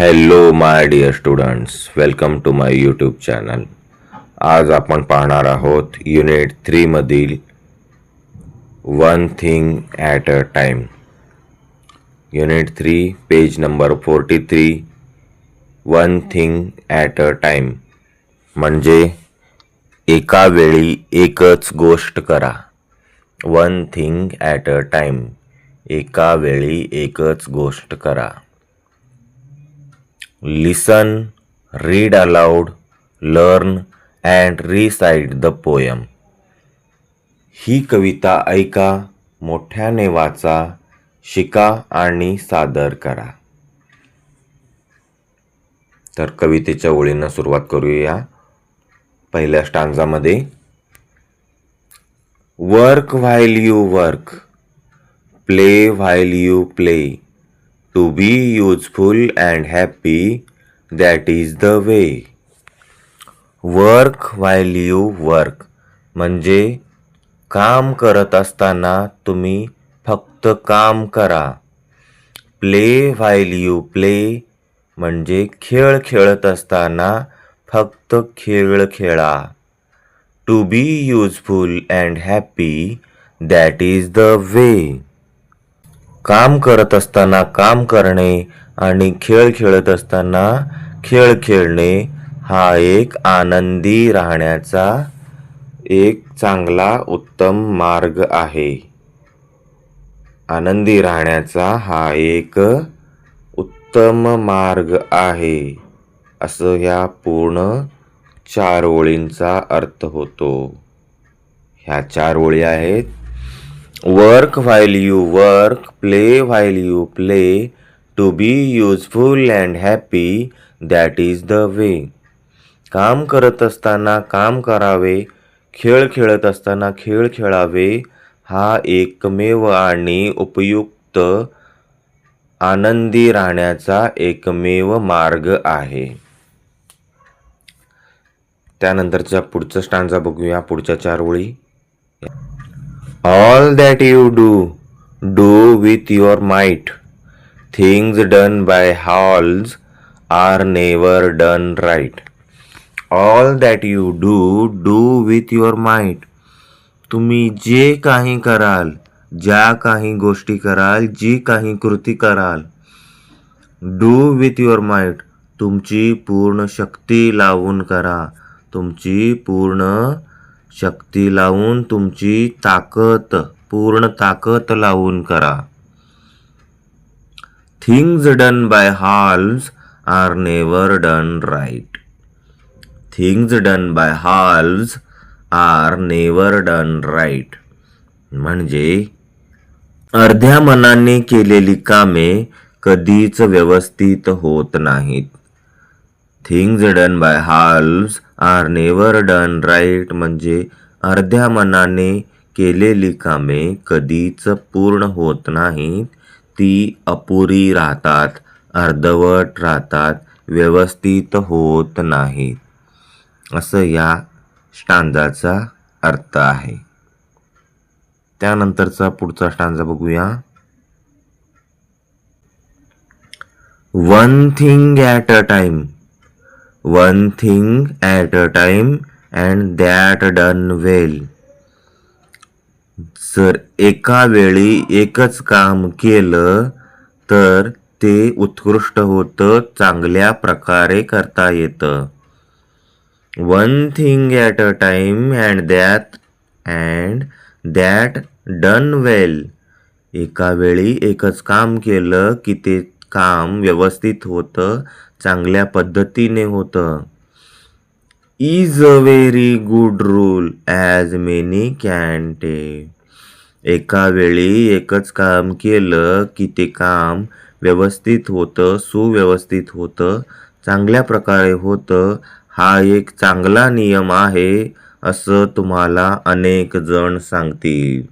Hello my dear students welcome to my YouTube channel आज आपण पाहणार आहोत unit थ्रीमधील one thing at a time unit three page number forty three one thing at a time म्हणजे एका वेळी एकच गोष्ट करा. One thing at a time एका वेळी एकच गोष्ट करा. Listen read aloud learn and recite the poem ही कविता ऐका मोठ्याने वाचा शिका आणि सादर करा. तर कवितेच्या ओळींना सुरुवात करूया. पहिल्या स्टांजामध्ये work while you work play while you play to be useful and happy that is the way work while you work म्हणजे काम करत असताना तुम्ही फक्त काम करा. प्ले व्हायल यू प्ले म्हणजे खेळ खेळत असताना फक्त खेळ खेळा. To be useful and happy that is the way काम करत असताना काम करणे आणि खेळ खेळत असताना खेळ खेळणे हा एक आनंदी राहण्याचा एक चांगला उत्तम मार्ग आहे. आनंदी राहण्याचा हा एक उत्तम मार्ग आहे असं ह्या पूर्ण चार ओळींचा अर्थ होतो. ह्या चार ओळी आहेत work while you work play while you play to be useful and happy that is the way काम करत असताना काम करावे खेळ खेळत असताना खेळ खेळावे हा एकमेव आणि उपयुक्त आनंदी राहण्याचा एकमेव मार्ग आहे. त्यानंतरच्या पुढचं स्टांजा बघूया पुढच्या चार ओळी. All that you do do with your might things done by halves are never done right all that you do do with your might तुम्ही जे काही कराल ज्या काही गोष्टी कराल जी काही कृती कराल डू विथ युअर माइट तुमची पूर्ण शक्ती लावून करा तुमची पूर्ण शक्ती लावून तुमची ताकद पूर्ण ताकद लावून करा. Things done by halves are never done right things done by halves are never done right म्हणजे अर्ध्या मनाने केलेली कामे कधीच व्यवस्थित होत नाहीत. Things done by halves are never done right म्हणजे अर्ध्या मनाने केलेली कामे कधीच पूर्ण होत नाहीत. ती अपुरी राहतात अर्धवट राहतात व्यवस्थित होत नाहीत. असं या स्टांजाचा अर्थ आहे. त्यानंतरचा पुढचा स्टांजा बघूया. One thing at a time one thing at a time and that done well जर एका वेळी एकच काम केलं तर ते उत्कृष्ट होतं चांगल्या प्रकारे करता येतं. One thing at a time and that and that done well एका वेळी एकच काम केलं की ते काम व्यवस्थित होतं चांगल्या पद्धतीने होतं. Is a very good rule as many can tell एका वेळी एकच काम केलं की ते काम व्यवस्थित होतं सुव्यवस्थित होतं चांगल्या प्रकारे होतं हा एक चांगला नियम आहे असं तुम्हाला अनेक जण सांगतील.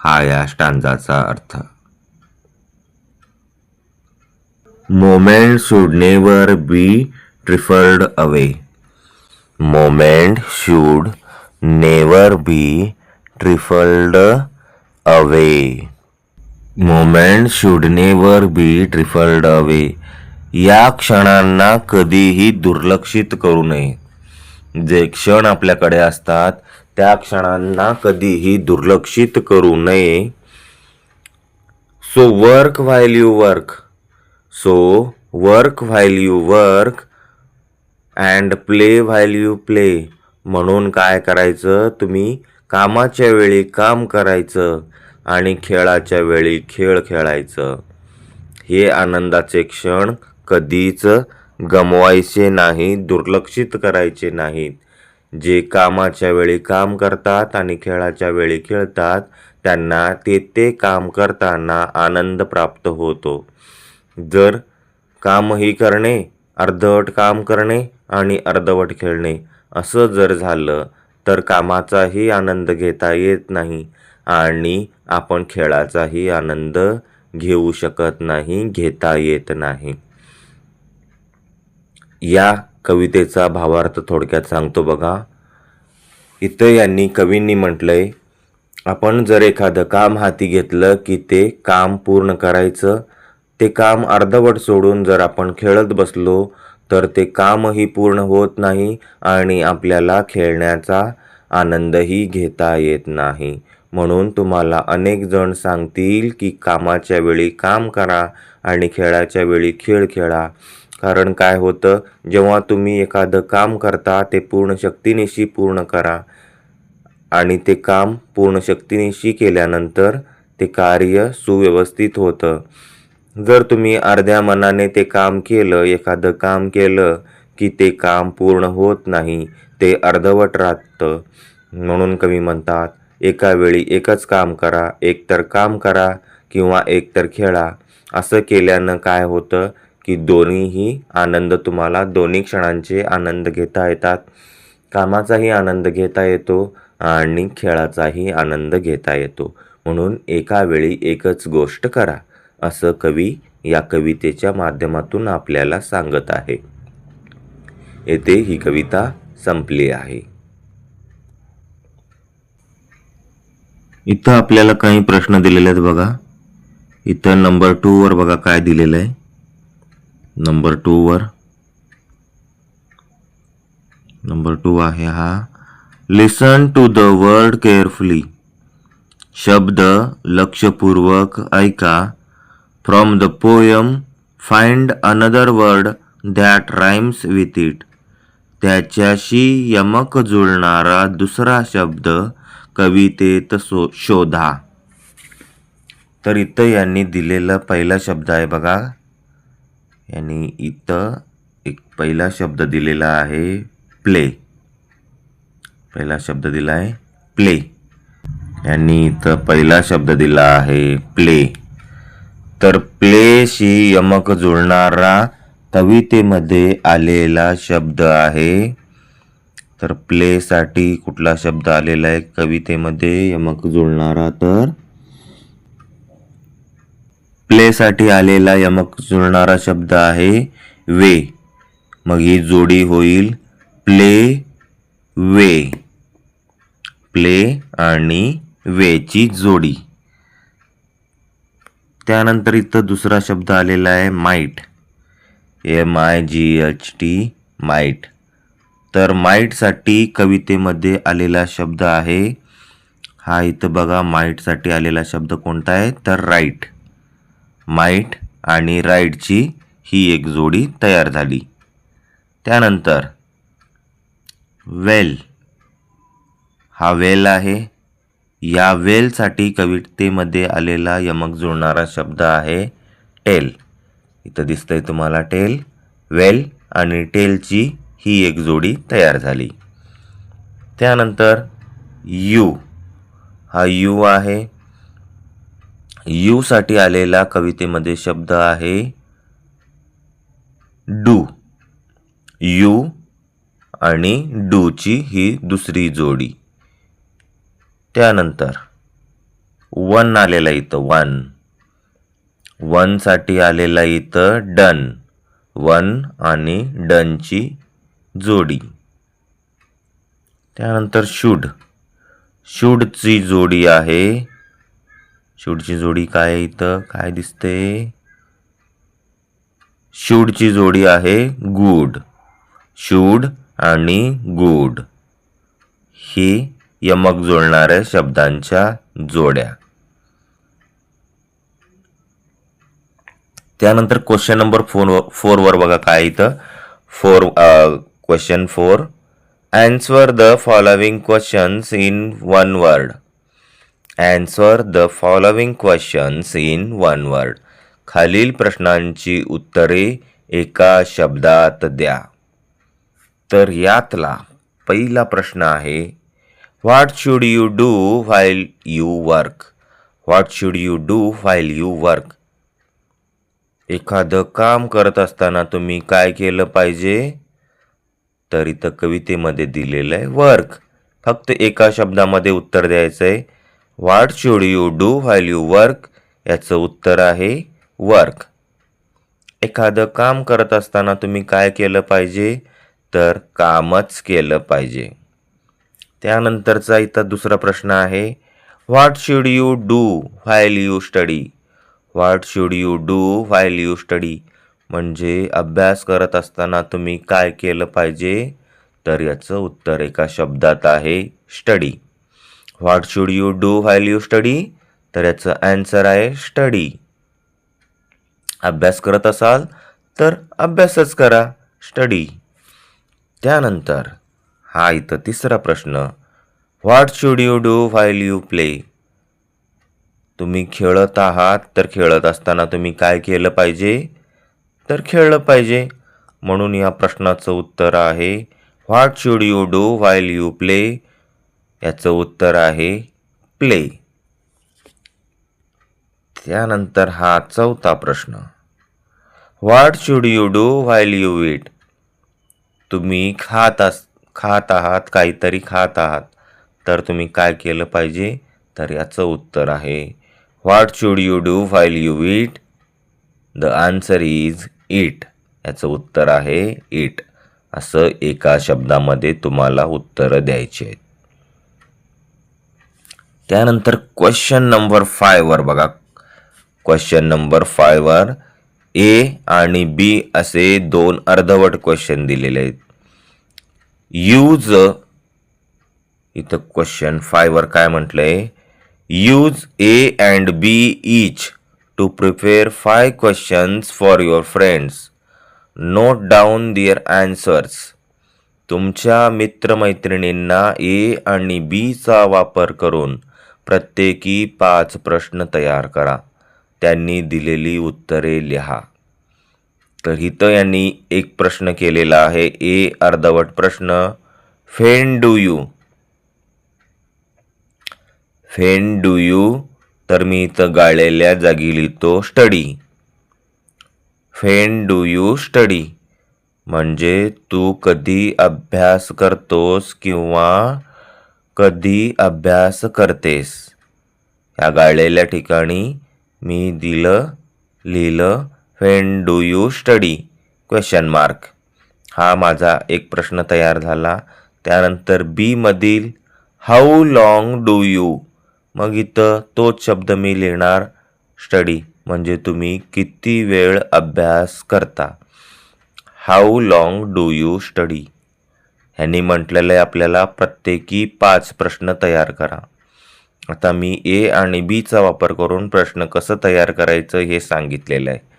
हा या स्टांजाचा अर्थ. Moment should never be trifled away. Moment should never be trifled away. Moment should never be trifled away. या क्षणांना कधीही दुर्लक्षित करू नये. जे क्षण आपल्याकडे असतात त्या क्षणांना कधीही दुर्लक्षित करू नये. So work while you work so work while you work and play while you play म्हणून काय करायचं? तुम्ही कामाच्या वेळी काम करायचं आणि खेळाच्या वेळी खेळ खेळायचं. हे आनंदाचे क्षण कधीच गमवायचे नाही दुर्लक्षित करायचे नाहीत. जे कामाच्या वेळी काम करतात आणि खेळाच्या वेळी खेळतात त्यांना ते ते काम करताना आनंद प्राप्त होतो. जर कामही करणे अर्धवट काम करणे आणि अर्धवट खेळणे असं जर झालं तर कामाचाही आनंद घेता येत नाही आणि आपण खेळाचाही आनंद घेऊ शकत नाही घेता येत नाही. या कवितेचा भावार्थ थोडक्यात सांगतो बघा. इथं यांनी कवींनी म्हटलंय आपण जर एखादं काम हाती घेतलं की ते काम पूर्ण करायचं ते काम अर्धवट सोडून जर आपण खेळत बसलो तर ते कामही पूर्ण होत नाही आणि आपल्याला खेळण्याचा आनंदही घेता येत नाही. म्हणून तुम्हाला अनेक जण सांगतील की कामाच्या वेळी काम करा आणि खेळाच्या वेळी खेळ खेळा. कारण काय होतं जेव्हा तुम्ही एखादं काम करता ते पूर्ण शक्तीनिशी पूर्ण करा. आणि ते काम पूर्ण शक्तीनिशी केल्यानंतर ते कार्य सुव्यवस्थित होतं. जर तुम्ही अर्ध्या मनाने ते काम केलं एखादं काम केलं की ते काम पूर्ण होत नाही ते अर्धवट राहतं. म्हणून कवी म्हणतात एका वेळी एकच काम करा एकतर काम करा किंवा एकतर खेळा. असं केल्यानं काय होतं की दोन्हीही आनंद तुम्हाला दोन्ही क्षणांचे आनंद घेता येतात. कामाचाही आनंद घेता येतो आणि खेळाचाही आनंद घेता येतो. म्हणून एका वेळी एकच गोष्ट करा. असं कवी या कवितेच्या माध्यमातून आपल्याला सांगत आहे. येथे ही कविता संपली आहे. इथं आपल्याला काही प्रश्न दिलेले आहेत बघा. इथं नंबर टूवर बघा काय दिलेलं आहे. नंबर टूवर नंबर टू आहे हा. Listen to the word carefully शब्द लक्षपूर्वक ऐका. From the poem find another word that rhymes with it त्याच्याशी यमक जुळणारा दुसरा शब्द कवितेत सो शोधा. तर इथं यांनी दिलेला पहिला शब्द आहे बघा. यांनी इथं एक पहिला शब्द दिलेला आहे प्ले. पहिला शब्द दिला आहे प्ले. यांनी इथं पहिला शब्द दिला आहे प्ले. तर प्लेशी यमक जुळणारा कवितेमध्ये आलेला शब्द आहे. तर प्लेसाठी कुठला शब्द आलेला आहे? कवितेमध्ये यमक जुळणारा तर? प्लेसाठी आलेला यमक जुळणारा शब्द आहे वे. मग ही जोडी होईल प्ले वे. प्ले आणि वेची जोडी. त्यानंतर इथं दुसरा शब्द आलेला आहे might M I G H T might तर माईटसाठी कवितेमध्ये आलेला शब्द आहे. हा इथं बघा माईटसाठी आलेला शब्द कोणता आहे? तर राईट माईट आणि राईटची ही एक जोडी तयार झाली. त्यानंतर वेल. हा वेल आहे. या वेलसाठी कवितेमध्ये आलेला यमक जुळणारा शब्द आहे टेल. इथं दिसतंय तुम्हाला टेल वेल आणि टेलची ही एक जोडी तयार झाली. त्यानंतर यू. हा यू आहे. यूसाठी आलेला कवितेमध्ये शब्द आहे डू. यू आणि डूची ही दुसरी जोडी. त्यानंतर वन आलेला इथं वन. वनसाठी आलेला इथं डन. वन आणि डनची जोडी. त्यानंतर शूड. शूडची जोडी आहे. शूडची जोडी काय इथं? काय दिसते? शूडची जोडी आहे गुड. शूड आणि गुड. ही यमक जुळणाऱ्या शब्दांच्या जोड्या. त्यानंतर क्वेश्चन नंबर फोर फोरवर बघा काय इथं. Four question four answer the following questions in one word answer the following questions in one word खालील प्रश्नांची उत्तरे एका शब्दात द्या. तर यातला पहिला प्रश्न आहे what should you do while you work what should you do while you work एखादं काम करत असताना तुम्ही काय केलं पाहिजे? तर इथं कवितेमध्ये दिलेलं आहे वर्क फक्त एका शब्दामध्ये उत्तर द्यायचं आहे what should you do while you work याचं उत्तर आहे वर्क एखादं काम करत असताना तुम्ही काय केलं पाहिजे? तर कामच केलं पाहिजे. त्यानंतरचा इथं दुसरा प्रश्न आहे what should you do while you study what should you do while you study म्हणजे अभ्यास करत असताना तुम्ही काय केलं पाहिजे? तर याचं उत्तर एका शब्दात आहे study what should you do while you study तर याचं ॲन्सर आहे स्टडी अभ्यास करत असाल तर अभ्यासच करा स्टडी त्यानंतर हा इथं तिसरा प्रश्न. What should you do while you play तुम्ही खेळत आहात तर खेळत असताना तुम्ही काय केलं पाहिजे? तर खेळलं पाहिजे. म्हणून या प्रश्नाचं उत्तर आहे what should you do while you play याचं उत्तर आहे प्ले त्यानंतर हा चौथा प्रश्न. What should you do while you eat तुम्ही खात अस खात आहात काहीतरी खात आहात. तर तुम्ही काय केलं पाहिजे? तर याचं उत्तर आहे what should you do while you eat the answer is eat याचं उत्तर आहे इट असं एका शब्दामध्ये तुम्हाला उत्तरं द्यायची आहेत. त्यानंतर क्वेश्चन नंबर फायवर बघा. क्वेश्चन नंबर फायवर ए आणि बी असे दोन अर्धवट क्वेश्चन दिलेले आहेत. यूज इथं क्वेश्चन फायवर काय म्हटलंय? Use A and B each to prepare five questions for your friends note down their answers तुमच्या मित्रमैत्रिणींना ए आणि बीचा वापर करून प्रत्येकी पाच प्रश्न तयार करा. त्यांनी दिलेली उत्तरे लिहा. तर इथं यांनी एक प्रश्न केलेला आहे. ए अर्धवट प्रश्न. When do you? When do you? तर मी इथं गाळलेल्या जागी लिहितो study. When do you study. म्हणजे तू कधी अभ्यास करतोस किंवा कधी अभ्यास करतेस. ह्या गाळलेल्या ठिकाणी मी दिलं लिहिलं when do you study question mark हा माझा एक प्रश्न तयार झाला. त्यानंतर बीमधील हाऊ लाँग डू यू मग इथं तोच शब्द मी लिहिणार. स्टडी म्हणजे तुम्ही किती वेळ अभ्यास करता. How long do you study ह्यांनी म्हटलेलं आहे आपल्याला प्रत्येकी पाच प्रश्न तयार करा. आता मी ए आणि बीचा वापर करून प्रश्न कसं तयार करायचं हे सांगितलेलं आहे.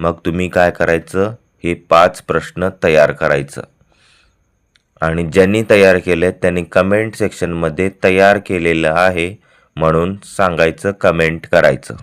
मग तुम्ही काय करायचं? हे पाच प्रश्न तयार करायचं. आणि ज्यांनी तयार केले त्यांनी कमेंट सेक्शनमध्ये तयार केलेलं आहे म्हणून सांगायचं कमेंट करायचं.